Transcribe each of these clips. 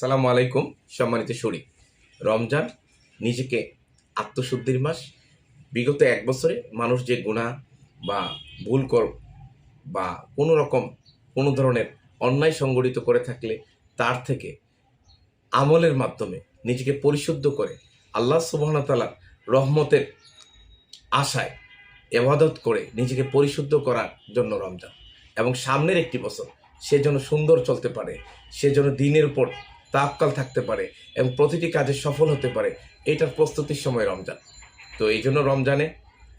সালামু আলাইকুম, সম্মানিত শরীফ রমজান নিজেকে আত্মশুদ্ধির মাস। বিগত এক বছরে মানুষ যে গুণা বা ভুল কর বা কোনো রকম কোনো ধরনের অন্যায় সংগঠিত করে থাকলে তার থেকে আমলের মাধ্যমে নিজেকে পরিশুদ্ধ করে আল্লাহ সুবাহতালার রহমতের আশায় এবাদত করে নিজেকে পরিশুদ্ধ করার জন্য রমজান। এবং সামনের একটি বছর সে যেন সুন্দর চলতে পারে, সে যেন দিনের উপর তাপকাল থাকতে পারে এবং প্রতিটি কাজে সফল হতে পারে, এটার প্রস্তুতির সময় রমজান। তো এই জন্য রমজানে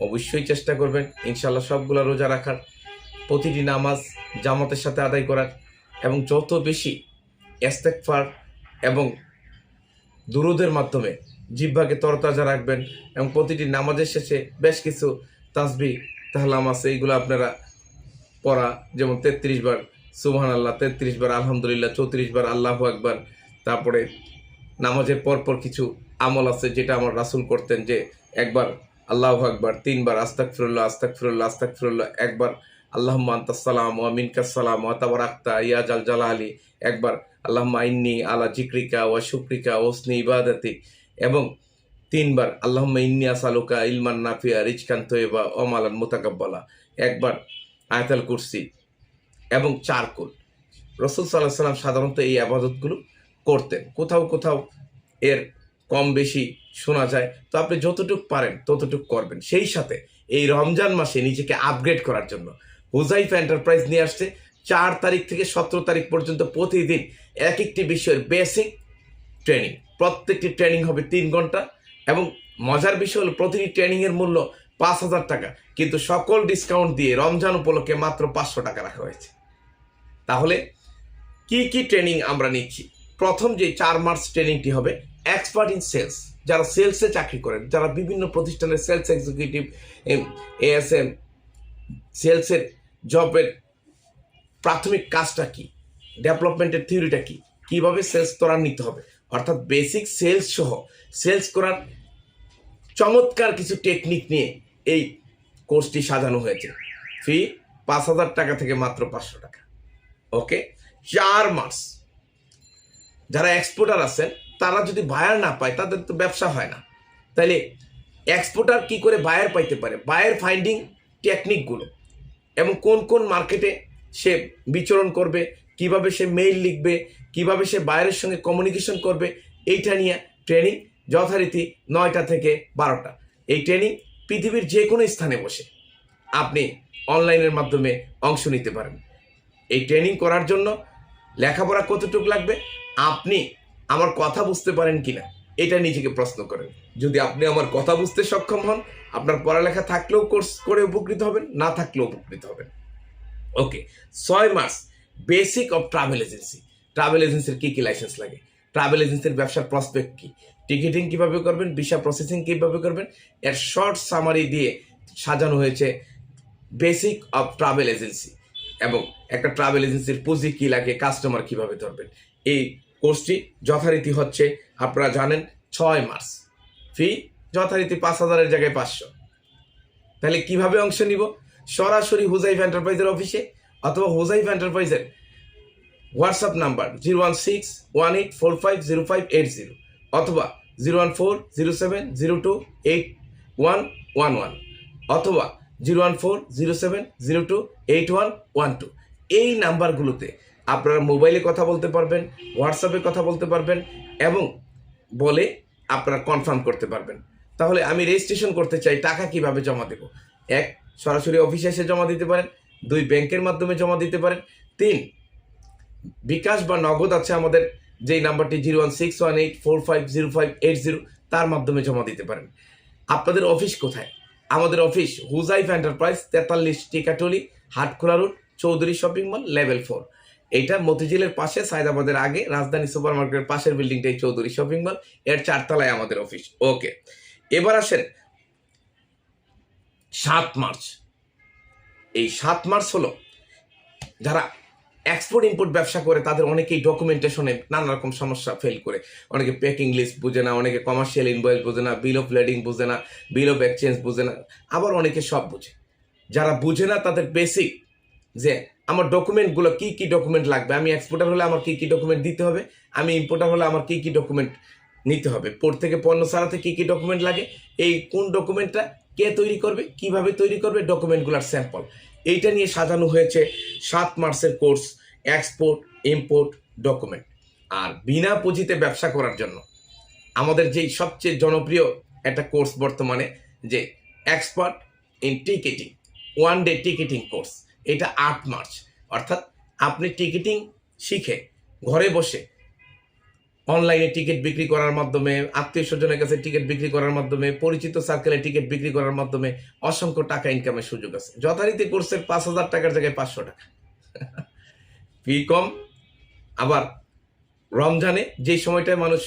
অবশ্যই চেষ্টা করবেন ইনশাল্লাহ সবগুলো রোজা রাখার, প্রতিটি নামাজ জামাতের সাথে আদায় করার এবং যত বেশি এস্তেকফার এবং দুরুদের মাধ্যমে জিহ্বাকে তরতাজা রাখবেন এবং প্রতিটি নামাজের শেষে বেশ কিছু তাসবি তাহলাম আছে এইগুলো আপনারা পড়া, যেমন তেত্রিশ বার সুবহান আল্লাহ তেত্রিশ বার আলহামদুলিল্লাহ, চৌত্রিশ বার আল্লাহ একবার তারপরে নামাজের পরপর কিছু আমল আছে যেটা আমার রাসুল করতেন যে একবার আল্লাহ একবার তিনবার আস্তাক ফিরুল্লাহ আস্তাক ফিরুল্লাহ আস্তাক ফিরুল্লাহ একবার আল্লাহ আন্তাসালাম ওয়া মিনকাসালাম ওয়া তাবার আক্তা ইয়া জাল আলী একবার আল্লাহ ইন্নি আলা জিক্রিকা ওয়া শুক্রিকা ওসনি ইবাদাতি এবং তিনবার আল্লাহ ইন্নি আসালুকা ইলমান নাফিয়া রিচকান তৈবা ওমালান মোতাকাব্বালা, একবার আয়াতাল কুরসি এবং চারকুল। রসুল সাল্লাহ সাল্লাম সাধারণত এই আবাদতগুলো করতেন। কোথাও কোথাও এর কম বেশি শোনা যায়। তো আপনি যতটুকু পারেন ততটুকু করবেন। সেই সাথে এই রমজান মাসে নিজেকে আপগ্রেড করার জন্য হুজাইফ এন্টারপ্রাইজ নিয়ে আসছে। চার তারিখ থেকে সতেরো তারিখ পর্যন্ত প্রতিদিন এক একটি বিষয়ের বেসিক ট্রেনিং প্রত্যেকটি ট্রেনিং হবে তিন ঘণ্টা এবং মজার বিষয় হলো প্রতিটি ট্রেনিংয়ের মূল্য পাঁচ হাজার টাকা। কিন্তু সকল ডিসকাউন্ট দিয়ে রমজান উপলক্ষে মাত্র পাঁচশো টাকা রাখা হয়েছে। তাহলে কি কি ট্রেনিং আমরা নিচ্ছি? প্রথম যে চার মার্চ ট্রেনিংটি হবে এক্সপার্ট ইন সেলস যারা সেলসে চাকরি করেন, যারা বিভিন্ন প্রতিষ্ঠানের সেলস এক্সিকিউটিভ এএসএম সেলসের জবের প্রাথমিক কাজটা কি ডেভেলপমেন্টের থিওরিটা কি, কীভাবে সেলস ত্বরান্বিত হবে, অর্থাৎ বেসিক সেলস সহ সেলস করার চমৎকার কিছু টেকনিক নিয়ে এই কোর্সটি সাজানো হয়েছে। ফি পাঁচ হাজার টাকা থেকে মাত্র পাঁচশো টাকা। ওকে চার মাস। যারা এক্সপোর্টার আছেন, তারা যদি বায়ার না পায়, তাদের তো ব্যবসা হয় না। তাইলে এক্সপোর্টার কি করে বায়ার পাইতে পারে? বায়ার ফাইন্ডিং টেকনিকগুলো এবং কোন কোন মার্কেটে সে বিচরণ করবে, কীভাবে সে মেইল লিখবে, কীভাবে সে বায়ারের সঙ্গে কমিউনিকেশন করবে, এইটা নিয়ে ট্রেনিং যথারীতি নয়টা থেকে বারোটা। এই ট্রেনিং পৃথিবীর যে কোনো স্থানে বসে আপনি অনলাইনের মাধ্যমে অংশ নিতে পারেন। এই ট্রেনিং করার জন্য লেখাপড়া কতটুকু লাগবে? আপনি আমার কথা বুঝতে পারেন কিনা? এটা নিজেকে প্রশ্ন করেন। যদি আপনি আমার কথা বুঝতে সক্ষম হন, আপনার পড়ালেখা থাকলেও কোর্স করে উপকৃত হবেন, না থাকলেও উপকৃত হবেন। ওকে, ছয় মাস basic of travel agency travel এজেন্সির কী কী লাইসেন্স লাগে? ট্রাভেল এজেন্সির ব্যবসার প্রসপেক্ট কী? টিকিটিং কীভাবে করবেন? ভিসা প্রসেসিং কীভাবে করবেন? এর শর্ট সামারি দিয়ে সাজানো হয়েছে বেসিক অফ ট্রাভেল এজেন্সি এবং একটা ট্রাভেল এজেন্সির পুঁজি কী লাগে কাস্টমার কীভাবে ধরবেন? এই কোর্সটি যথারীতি হচ্ছে, আপনারা জানেন, ছয় মাস। ফি যথারীতি পাঁচ হাজারের জায়গায় পাঁচশো। তাহলে কীভাবে অংশ নিব? সরাসরি হুজাইফ এন্টারপ্রাইজের অফিসে অথবা হুজাইফ এন্টারপ্রাইজের WhatsApp number zero one six one eight four five zero five eight zero অথবা zero one four zero seven zero two eight one one one অথবা zero one four zero seven zero two eight one one two. এই নাম্বারগুলোতে আপনারা মোবাইলে কথা বলতে পারবেন, হোয়াটসঅ্যাপে কথা বলতে পারবেন এবং বলে আপনারা কনফার্ম করতে পারবেন। তাহলে আমি রেজিস্ট্রেশন করতে চাই, টাকা কীভাবে জমা দেব? এক, সরাসরি অফিসে এসে জমা দিতে পারেন। দুই, ব্যাংকের মাধ্যমে জমা দিতে পারেন। তিন, বিকাশ বা নগদ আছে আমাদের, যেই নাম্বারটি zero one six one eight four five zero five eight zero, তার মাধ্যমে জমা দিতে পারেন। আপনাদের অফিস কোথায়? আমাদের অফিস হুজাইফ এন্টারপ্রাইজ, তেতাল্লিশ Tikatuli Hatkhola road, Chowdhury shopping mall, level four. এইটা মতিঝিলের পাশে, সায়দাবাদের আগে, রাজধানী সুপার মার্কেটের পাশের বিল্ডিংটাই চৌধুরী শপিং মল। এর চারতলায় আমাদের অফিস। ওকে। এবার আসেন, সাত মার্চ। এই সাত মার্চ হলো যারা এক্সপোর্ট ইম্পোর্ট ব্যবসা করে তাদের অনেকেই ডকুমেন্টেশনে নানা রকম সমস্যা ফেল করে। অনেকে প্যাকিং লিস্ট বুঝে না, অনেকে কমার্শিয়াল ইনভয়েস বুঝে না বিল অফ লেডিং বুঝে না বিল অফ এক্সচেঞ্জ বুঝে না, আবার অনেকে সব বুঝে। যারা বুঝে না তাদের বেসিক যে আমার ডকুমেন্টগুলো কি কি ডকুমেন্ট লাগবে, আমি এক্সপোর্টার হলে আমার কি কি ডকুমেন্ট দিতে হবে, আমি ইম্পোর্টার হলে আমার কি কি ডকুমেন্ট নিতে হবে পোর্ট থেকে পণ্য সারাতে কি কি ডকুমেন্ট লাগে, এই কোন ডকুমেন্টটা কে তৈরি করবে, কীভাবে তৈরি করবে ডকুমেন্টগুলোর স্যাম্পল এইটা নিয়ে সাজানো হয়েছে সাত মার্চের কোর্স এক্সপোর্ট ইম্পোর্ট ডকুমেন্ট আর বিনা পুঁজিতে ব্যবসা করার জন্য আমাদের যেই সবচেয়ে জনপ্রিয় একটা কোর্স বর্তমানে যে expert in ticketing one day ticketing course এটা আট মার্চ। অর্থাৎ আপনি টিকিটিং শিখে, ঘরে বসে অনলাইনে টিকিট বিক্রি করার মাধ্যমে, আত্মীয় স্বজনের কাছে টিকিট বিক্রি করার মাধ্যমে, পরিচিত সার্কেলে টিকিট বিক্রি করার মাধ্যমে অসংখ্য টাকা ইনকামের সুযোগ আছে। যথারীতি কোর্সের পাঁচ হাজার টাকার জায়গায় পাঁচশো টাকা। ফি কম, আবার রমজানে যেই সময়টায় মানুষ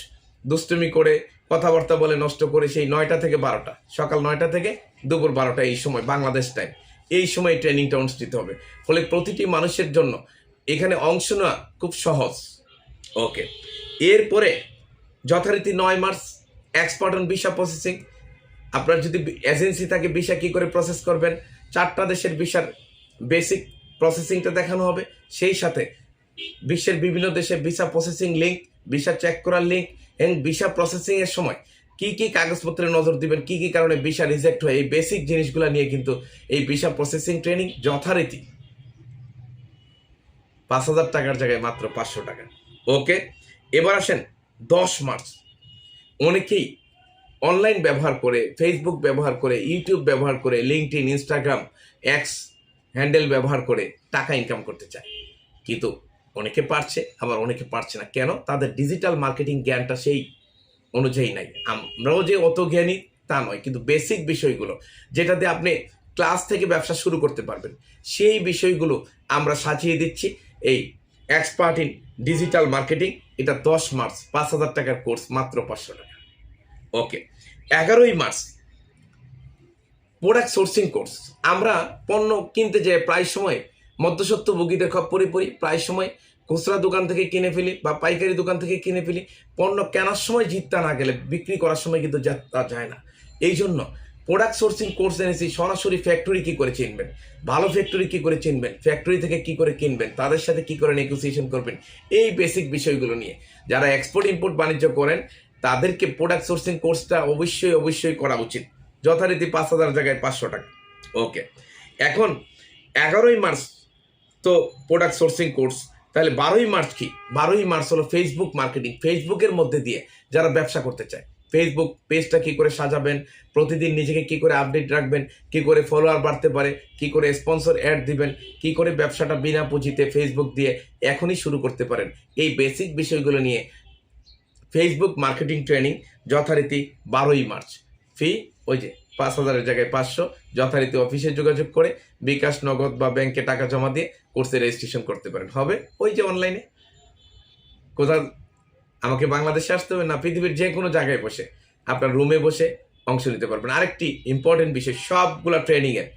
দুষ্টুমি করে, কথাবার্তা বলে নষ্ট করে, সেই নয়টা থেকে বারোটা, সকাল নয়টা থেকে দুপুর বারোটা এই সময়, বাংলাদেশ টাইম এই সময় ট্রেনিংটা অনুষ্ঠিত হবে। ফলে প্রতিটি মানুষের জন্য এখানে অংশ নেওয়া খুব সহজ। ওকে এরপরে যথারীতি নয় March expert on visa processing আপনার যদি এজেন্সি থাকে ভিসা কী করে প্রসেস করবেন? চারটা দেশের ভিসার বেসিক প্রসেসিংটা দেখানো হবে। সেই সাথে বিশ্বের বিভিন্ন দেশে visa processing link visa check করার লিঙ্ক এবং ভিসা প্রসেসিংয়ের সময় কি কি কাগজপত্রে নজর দিবেন, কি কি কারণে ভিসা রিজেক্ট হয়, এই বেসিক জিনিসগুলো নিয়ে কিন্তু এই ভিসা প্রসেসিং ট্রেনিং যথারীতি পাঁচ হাজার টাকার জায়গায় মাত্র পাঁচশো টাকা। ওকে এবার আসেন দশ মার্চ। অনেকেই অনলাইন ব্যবহার করে ফেসবুক ব্যবহার করে ইউটিউব ব্যবহার করে linked in Instagram X handle ব্যবহার করে টাকা ইনকাম করতে চায়। কিন্তু অনেকে পারছে, আবার অনেকে পারছে না। কেন? তাদের ডিজিটাল মার্কেটিং জ্ঞানটা সেই অনুযায়ী নাই। আমরাও যে অত জ্ঞানী তা নয়, কিন্তু বেসিক বিষয়গুলো যেটাতে আপনি ক্লাস থেকে ব্যবসা শুরু করতে পারবেন, সেই বিষয়গুলো আমরা সাজিয়ে দিচ্ছি। এই এক্সপার্ট ইন ডিজিটাল মার্কেটিং এটা দশ মার্চ, পাঁচ হাজার টাকার কোর্স, মাত্র পাঁচশো টাকা। ওকে, এগারোই মার্চ প্রোডাক্ট সোর্সিং কোর্স আমরা পণ্য কিনতে যাই প্রায় সময় মধ্যসত্ত্ব ভোগীদের খপ্পরে পড়ি প্রায় সময় খুচরা দোকান থেকে কিনে ফেলি বা পাইকারি দোকান থেকে কিনে ফেলি। পণ্য কেনার সময় জিততে না গেলে বিক্রি করার সময় কিন্তু যা- যায় না। এই জন্য প্রোডাক্ট সোর্সিং কোর্স এনেছি, সরাসরি ফ্যাক্টরি কি করে চিনবেন? ভালো ফ্যাক্টরি কি করে চিনবেন? ফ্যাক্টরি থেকে কি করে কিনবেন? তাদের সাথে কি করে নেগোসিয়েশন করবেন? এই বেসিক বিষয়গুলো নিয়ে। যারা এক্সপোর্ট ইম্পোর্ট বাণিজ্য করেন, তাদেরকে প্রোডাক্ট সোর্সিং কোর্সটা অবশ্যই অবশ্যই করা উচিত। যথারীতি পাঁচ হাজার জায়গায় পাঁচশো টাকা। ওকে এখন, এগারোই মার্চ তো প্রোডাক্ট সোর্সিং কোর্স তাহলে বারোই মার্চ কি? বারোই মার্চ হলো ফেসবুক মার্কেটিং ফেসবুকের মধ্যে দিয়ে যারা ব্যবসা করতে চায় ফেসবুক পেজটা কি করে সাজাবেন, প্রতিদিন নিজেকে কি করে আপডেট রাখবেন, কি করে ফলোয়ার বাড়তে পারে, কি করে স্পন্সর অ্যাড দিবেন, কি করে ব্যবসাটা বিনা পুঁজিতে ফেসবুক দিয়ে এখনই শুরু করতে পারেন। এই বেসিক বিষয়গুলো নিয়ে ফেসবুক মার্কেটিং ট্রেনিং যথারীতি বারোই মার্চ। ফি ওই যে পাঁচ হাজারের জায়গায় পাঁচশো। যথারীতি অফিসে যোগাযোগ করে বিকাশ, নগদ বা ব্যাংকে টাকা জমা দিয়ে কোর্সে রেজিস্ট্রেশন করতে পারেন। হবে ওই যে অনলাইনে কোথাও আমাকে বাংলাদেশে আসতে হবে না, পৃথিবীর যে কোনো জায়গায় বসে আপনার রুমে বসে অংশ নিতে পারবেন। আরেকটি ইম্পর্টেন্ট বিষয়, সবগুলা ট্রেনিংয়ের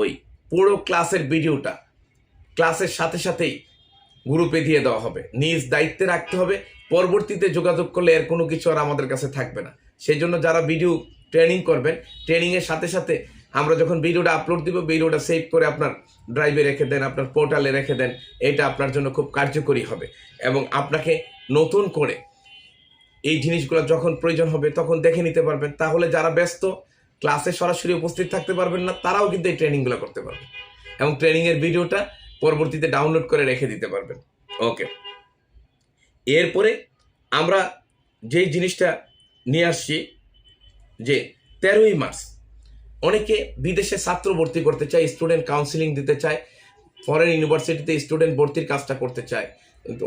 ওই পুরো ক্লাসের ভিডিওটা ক্লাসের সাথে সাথেই গ্রুপে দিয়ে দেওয়া হবে। নিজ দায়িত্বে রাখতে হবে, পরবর্তীতে যোগাযোগ করলে এর কোনো কিছু আর আমাদের কাছে থাকবে না। সেই জন্য যারা ভিডিও ট্রেনিং করবেন ট্রেনিংয়ের সাথে সাথে আমরা যখন ভিডিওটা আপলোড দিব ভিডিওটা সেভ করে আপনার ড্রাইভে রেখে দেন, আপনার পোর্টালে রেখে দেন, এটা আপনার জন্য খুব কার্যকরী হবে। এবং আপনাকে নতুন করে এই জিনিসগুলো যখন প্রয়োজন হবে, তখন দেখে নিতে পারবেন। তাহলে যারা ব্যস্ত, ক্লাসে সরাসরি উপস্থিত থাকতে পারবেন না, তারাও কিন্তু এই ট্রেনিংগুলো করতে পারবেন। এবং ট্রেনিংয়ের ভিডিওটা পরবর্তীতে ডাউনলোড করে রেখে দিতে পারবেন। ওকে। এরপরে আমরা যেই জিনিসটা নিয়ে আসছি, যে তেরোই মার্চ, অনেকে বিদেশে ছাত্র ভর্তি করতে চায়, স্টুডেন্ট কাউন্সিলিং দিতে চায়, ফরেন ইউনিভার্সিটিতে স্টুডেন্ট ভর্তির কাজটা করতে চায়।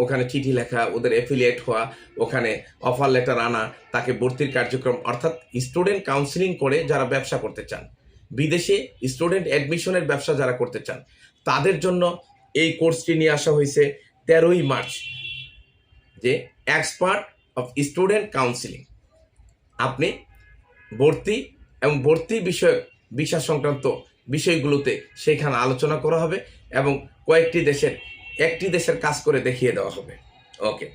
ওখানে চিঠি লেখা, ওদের অ্যাফিলিয়েট হওয়া, ওখানে অফার লেটার আনা, তাকে ভর্তির কার্যক্রম, অর্থাৎ স্টুডেন্ট কাউন্সিলিং করে যারা ব্যবসা করতে চান। বিদেশে স্টুডেন্ট অ্যাডমিশনের ব্যবসা যারা করতে চান, তাদের জন্য এই কোর্সটি নিয়ে আসা হয়েছে তেরোই মার্চ। যে এক্সপার্ট অফ স্টুডেন্ট কাউন্সিলিং আপনি ভর্তি এবং ভর্তি বিষয়ক বিষয় সংক্রান্ত বিষয়গুলোতে সেখানে আলোচনা করা হবে এবং কয়েকটি দেশের একটি দেশের কাজ করে দেখিয়ে দেওয়া হবে। ওকে।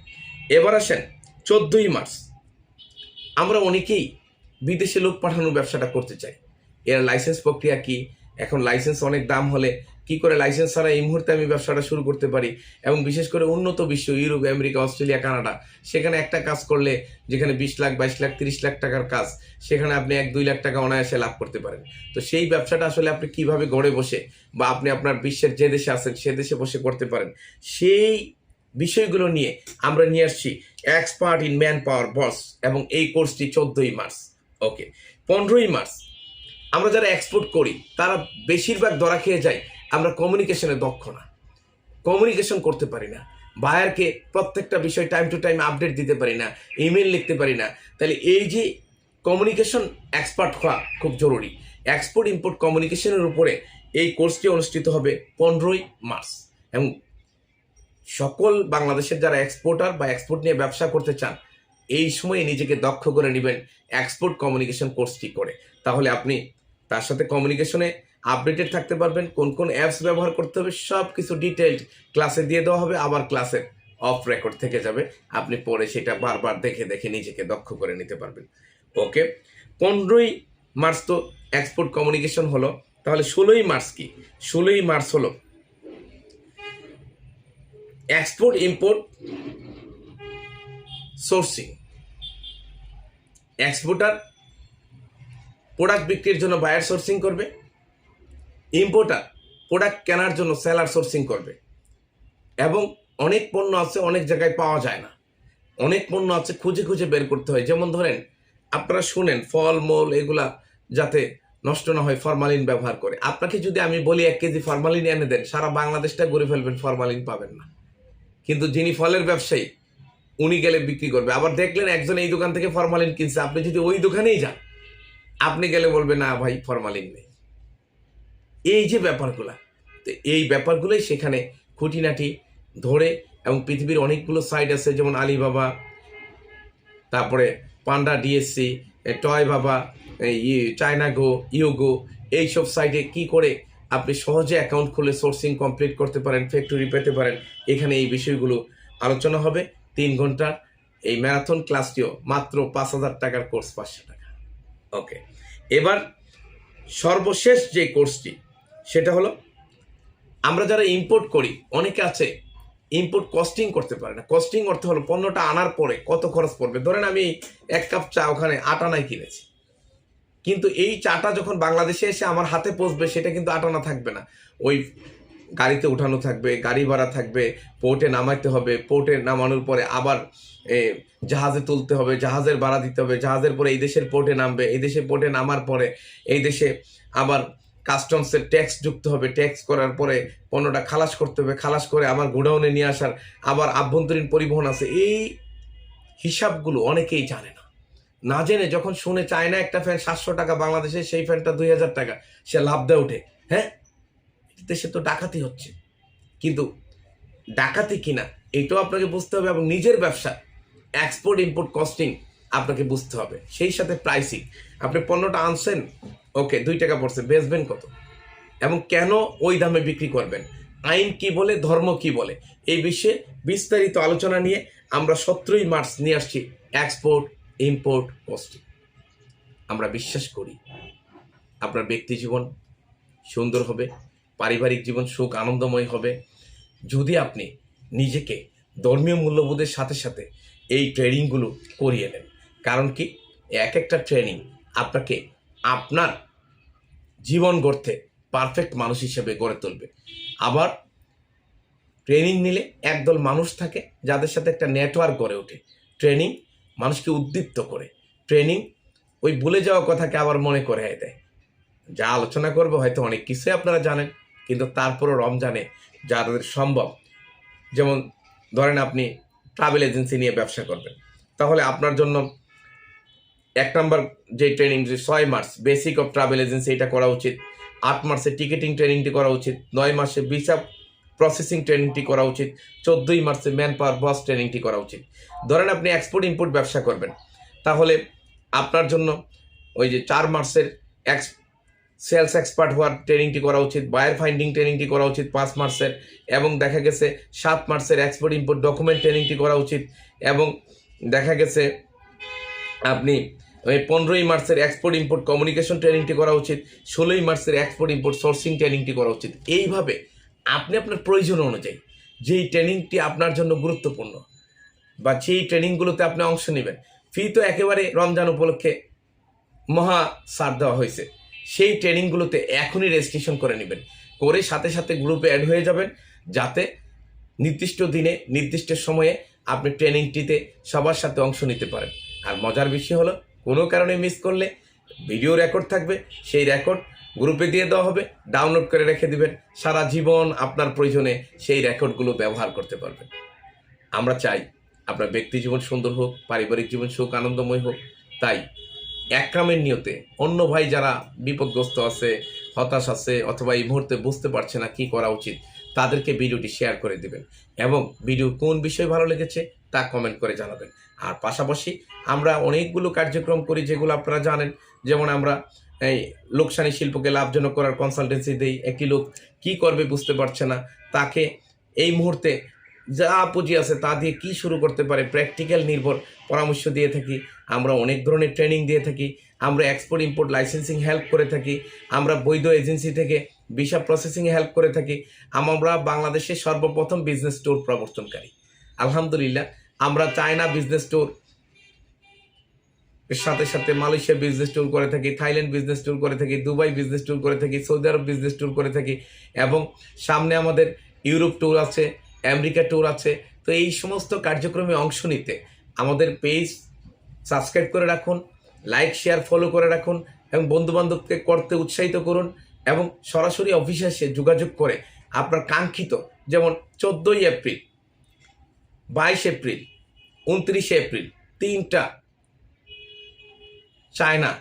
এবার আসেন চোদ্দই মার্চ। আমরা অনেকেই বিদেশে লোক পাঠানোর ব্যবসাটা করতে চাই। এর লাইসেন্স প্রক্রিয়া কি? এখন লাইসেন্স অনেক দাম হলে কি করে লাইসেন্স ছাড়া এই মুহূর্তে আমি ব্যবসাটা শুরু করতে পারি? এবং বিশেষ করে উন্নত বিশ্ব, ইউরোপ, আমেরিকা, অস্ট্রেলিয়া, কানাডা, সেখানে একটা কাজ করলে যেখানে বিশ লাখ, বাইশ লাখ, তিরিশ লাখ টাকার কাজ, সেখানে আপনি এক, দুই লাখ টাকা অনায়াসে লাভ করতে পারেন। তো সেই ব্যবসাটা আসলে আপনি কীভাবে গড়ে বসে বা আপনি আপনার বিশ্বের যে দেশে আছেন, সে দেশে বসে করতে পারেন, সেই বিষয়গুলো নিয়ে আমরা নিয়ে আসছি expert in man power boss এবং এই কোর্সটি চোদ্দই মার্চ। ওকে, পনেরোই মার্চ। আমরা যারা এক্সপোর্ট করি, তারা বেশিরভাগ ধরা খেয়ে যায় আমরা কমিউনিকেশনে দক্ষ না। কমিউনিকেশন করতে পারি না। বায়ারকে প্রত্যেকটা বিষয় টাইম টু টাইম আপডেট দিতে পারি না ইমেল লিখতে পারি না। তাহলে এই যে কমিউনিকেশন এক্সপার্ট হওয়া খুব জরুরি। এক্সপোর্ট ইম্পোর্ট কমিউনিকেশনের উপরে এই কোর্সটি অনুষ্ঠিত হবে পনেরোই মার্চ। এবং সকল বাংলাদেশের যারা এক্সপোর্টার বা এক্সপোর্ট নিয়ে ব্যবসা করতে চান, এই সময়ে নিজেকে দক্ষ করে নেবেন এক্সপোর্ট কমিউনিকেশন কোর্সটি করে। তাহলে আপনি তার সাথে কমিউনিকেশনে আপডেটেড থাকতে পারবেন, কোন কোন অ্যাপস ব্যবহার করতে হবে সব কিছু ডিটেলড ক্লাসে দিয়ে দেওয়া হবে, আবার ক্লাসে অফ রেকর্ড থেকে যাবে। আপনি পরে সেটা বারবার দেখে দেখে নিজেকে দক্ষ করে নিতে পারবেন। ওকে পনেরোই মার্চ তো এক্সপোর্ট কমিউনিকেশন হলো, তাহলে ষোলোই মার্চ কি? ষোলোই মার্চ হলো export import sourcing exporter product বিক্রির জন্য বায়ার সোর্সিং করবে। ইম্পোর্টার প্রোডাক্ট কেনার জন্য সেলার সোর্সিং করবে। এবং অনেক পণ্য আছে, অনেক জায়গায় পাওয়া যায় না। অনেক পণ্য আছে, খুঁজে খুঁজে বের করতে হয়। যেমন ধরেন, আপনারা শুনেন, ফল, মূল এগুলা যাতে নষ্ট না হয় ফরমালিন ব্যবহার করে। আপনাকে যদি আমি বলি এক কেজি ফরমালিন এনে দেন, সারা বাংলাদেশটা ঘুরে ফেলবেন ফরমালিন পাবেন না। কিন্তু যিনি ফলের ব্যবসায়ী, উনি গেলে বিক্রি করবে। আবার দেখলেন একজন এই দোকান থেকে ফরমালিন কিনছে, আপনি যদি ওই দোকানেই যান, আপনি গেলে বলবে, না ভাই ফরমালিন নেই। এই যে ব্যাপারগুলো, তো এই ব্যাপারগুলোই সেখানে খুঁটিনাটি ধরে এবং পৃথিবীর অনেকগুলো সাইট আছে, যেমন আলিবাবা, তারপরে Panda DSC Taobao China go, Yiwugo, এইসব সাইটে কি করে আপনি সহজে অ্যাকাউন্ট খুলে সোর্সিং কমপ্লিট করতে পারেন ফ্যাক্টরি পেতে পারেন, এখানে এই বিষয়গুলো আলোচনা হবে। তিন ঘণ্টার এই ম্যারাথন ক্লাসটিও মাত্র পাঁচ হাজার টাকার কোর্স পাঁচশো টাকা। ওকে এবার সর্বশেষ যে কোর্সটি সেটা হলো, আমরা যারা ইম্পোর্ট করি, অনেকে আছে ইম্পোর্ট কস্টিং করতে পারে না। কস্টিং অর্থ হলো পণ্যটা আনার পরে কত খরচ পড়বে। ধরেন আমি এক কাপ চা ওখানে আটানায় কিনেছি। কিন্তু এই চাটা যখন বাংলাদেশে এসে আমার হাতে পৌঁছবে সেটা কিন্তু আটানা থাকবে না। ওই গাড়িতে উঠানো থাকবে, গাড়ি ভাড়া থাকবে পোর্টে নামাইতে হবে পোর্টে নামানোর পরে আবার জাহাজে তুলতে হবে, জাহাজের ভাড়া দিতে হবে, জাহাজের পরে এই দেশের পোর্টে নামবে, এই দেশের পোর্টে নামার পরে এই দেশে আবার কাস্টমসের ট্যাক্স যুক্ত হবে ট্যাক্স করার পরে পণ্যটা খালাস করতে হবে, খালাস করে আবার গোডাউনে নিয়ে আসার আবার আভ্যন্তরীণ পরিবহন আছে। এই হিসাবগুলো অনেকেই জানে না। না জেনে যখন শুনে চায় না একটা ফ্যান সাতশো টাকা, বাংলাদেশে সেই ফ্যানটা দুই হাজার টাকা, সে লাভ দেয় ওঠে হ্যাঁ? দেশে তো ডাকাতি হচ্ছে। কিন্তু ডাকাতি কিনা, এটাও আপনাকে বুঝতে হবে এবং নিজের ব্যবসা এক্সপোর্ট ইম্পোর্ট কস্টিং আপনাকে বুঝতে হবে। সেই সাথে প্রাইসিং আপনি পণ্যটা আনছেন ওকে, দুই টাকা পড়ছে, বেচবেন কত? এবং কেন ওই দামে বিক্রি করবেন? আইন কি বলে, ধর্ম কি বলে? এই বিষয়ে বিস্তারিত আলোচনা নিয়ে আমরা সতেরোই মার্চ নিয়ে আসছি এক্সপোর্ট ইম্পোর্ট কস্টিং আমরা বিশ্বাস করি, আপনার ব্যক্তি জীবন সুন্দর হবে, পারিবারিক জীবন সুখ, আনন্দময় হবে। যদি আপনি নিজেকে ধর্মীয় মূল্যবোধের সাথে সাথে এই ট্রেনিংগুলো করিয়ে নেন, কারণ কি? এক একটা ট্রেনিং আপনাকে আপনার জীবন গড়তে পারফেক্ট মানুষ হিসেবে গড়ে তুলবে। আবার ট্রেনিং নিলে একদল মানুষ থাকে যাদের সাথে একটা নেটওয়ার্ক গড়ে ওঠে। ট্রেনিং মানুষকে উদ্দীপ্ত করে। ট্রেনিং ওই ভুলে যাওয়া কথাকে আবার মনে করে দেয়। যা আলোচনা করব হয়তো অনেক কিছুই আপনারা জানেন, কিন্তু তারপরও রমজানে যাদের সম্ভব, যেমন ধরেন আপনি ট্রাভেল এজেন্সি নিয়ে ব্যবসা করবেন, তাহলে আপনার জন্য এক নম্বর যে ট্রেনিং যে ছয় March basic of travel agency এটা করা উচিত। আট মার্চে টিকিটিং ট্রেনিংটি করা উচিত। নয় মাসে ভিসা প্রসেসিং ট্রেনিংটি করা উচিত। চোদ্দোই মার্চে ম্যান পাওয়ার বস ট্রেনিংটি করা উচিত। ধরেন আপনি এক্সপোর্ট ইম্পোর্ট ব্যবসা করবেন। তাহলে আপনার জন্য ওই যে চার মার্চের এক্স সেলস এক্সপার্ট হওয়ার ট্রেনিংটি করা উচিত বায়ার ফাইন্ডিং ট্রেনিংটি করা উচিত পাঁচ মার্চের। এবং দেখা গেছে সাত মার্চের এক্সপোর্ট ইম্পোর্ট ডকুমেন্ট ট্রেনিংটি করা উচিত। এবং দেখা গেছে আপনি পনেরোই মার্চের এক্সপোর্ট ইম্পোর্ট কমিউনিকেশন ট্রেনিংটি করা উচিত, ষোলোই মার্চের এক্সপোর্ট ইম্পোর্ট সোর্সিং ট্রেনিংটি করা উচিত। এইভাবে আপনি আপনার প্রয়োজন অনুযায়ী যেই ট্রেনিংটি আপনার জন্য গুরুত্বপূর্ণ বা যেই ট্রেনিংগুলোতে আপনি অংশ নেবেন ফি তো একেবারে রমজান উপলক্ষে মহা সার দেওয়া হয়েছে। সেই ট্রেনিংগুলোতে এখনই রেজিস্ট্রেশন করে নেবেন। করে সাথে সাথে গ্রুপে অ্যাড হয়ে যাবেন, যাতে নির্দিষ্ট দিনে, নির্দিষ্ট সময়ে আপনি ট্রেনিংটিতে সবার সাথে অংশ নিতে পারেন। আর মজার বিষয় হলো কোনো কারণে মিস করলে ভিডিও রেকর্ড থাকবে, সেই রেকর্ড গ্রুপে দিয়ে দেওয়া হবে ডাউনলোড করে রেখে দিবেন, সারা জীবন আপনার প্রয়োজনে সেই রেকর্ডগুলো ব্যবহার করতে পারবেন। আমরা চাই আপনার ব্যক্তি জীবন সুন্দর হোক, পারিবারিক জীবন সুখ, আনন্দময় হোক। তাই একরামের নিয়তে অন্য ভাই যারা বিপদগ্রস্ত আছে, হতাশ আছে অথবা এই মুহূর্তে বুঝতে পারছে না কি করা উচিত, তাদেরকে ভিডিওটি শেয়ার করে দিবেন। এবং ভিডিও কোন বিষয় ভালো লেগেছে তা কমেন্ট করে জানাবেন। আর পাশাপাশি আমরা অনেকগুলো কার্যক্রম করি যেগুলো আপনারা জানেন। যেমন আমরা এই লোকসানি শিল্পকে লাভজনক করার কনসালটেন্সি দেই একটি লোক কি করবে বুঝতে পারছে না। তাকে এই মুহূর্তে যা পুঁজি আছে তা দিয়ে কি শুরু করতে পারে প্র্যাকটিক্যাল নির্ভর পরামর্শ দিয়ে থাকি। আমরা অনেক ধরনের ট্রেনিং দিয়ে থাকি। আমরা এক্সপোর্ট ইম্পোর্ট লাইসেন্সিং হেল্প করে থাকি। আমরা বৈধ এজেন্সি থেকে ভিসা প্রসেসিংয়ে হেল্প করে থাকি। আমরা বাংলাদেশের সর্বপ্রথম বিজনেস ট্যুর প্রবর্তনকারী। আলহামদুলিল্লাহ আমরা চায়না বিজনেস ট্যুর সাথে সাথে মালয়েশিয়া বিজনেস ট্যুর করে থাকি, থাইল্যান্ড বিজনেস ট্যুর করে থাকি, দুবাই বিজনেস ট্যুর করে থাকি, সৌদি আরব বিজনেস ট্যুর করে থাকি এবং সামনে আমাদের ইউরোপ ট্যুর আছে, আমেরিকা ট্যুর আছে। তো এই সমস্ত কার্যক্রমে অংশ নিতে আমাদের পেজ সাবস্ক্রাইব করে রাখুন লাইক শেয়ার ফলো করে রাখুন এবং বন্ধুবান্ধবকে করতে উৎসাহিত করুন এবং সরাসরি অফিসে এসে যোগাযোগ করে আপনার কাঙ্ক্ষিত, যেমন চোদ্দোই এপ্রিল, বাইশ এপ্রিল উনত্রিশে এপ্রিল, তিনটা চায়না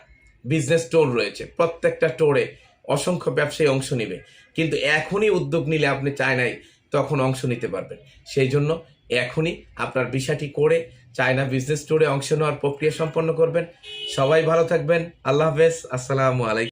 বিজনেস টোর রয়েছে। প্রত্যেকটা টোরে অসংখ্য ব্যবসায়ী অংশ নেবে। কিন্তু এখনই উদ্যোগ নিলে আপনি চায়নায় তখন অংশ নিতে পারবেন। সেই জন্য এখনই আপনার বিষয়টি করে চায়না বিজনেস টোরে অংশ নেওয়ার প্রক্রিয়া সম্পন্ন করবেন। সবাই ভালো থাকবেন। আল্লাহ হাফেজ। আসসালামু আলাইকুম।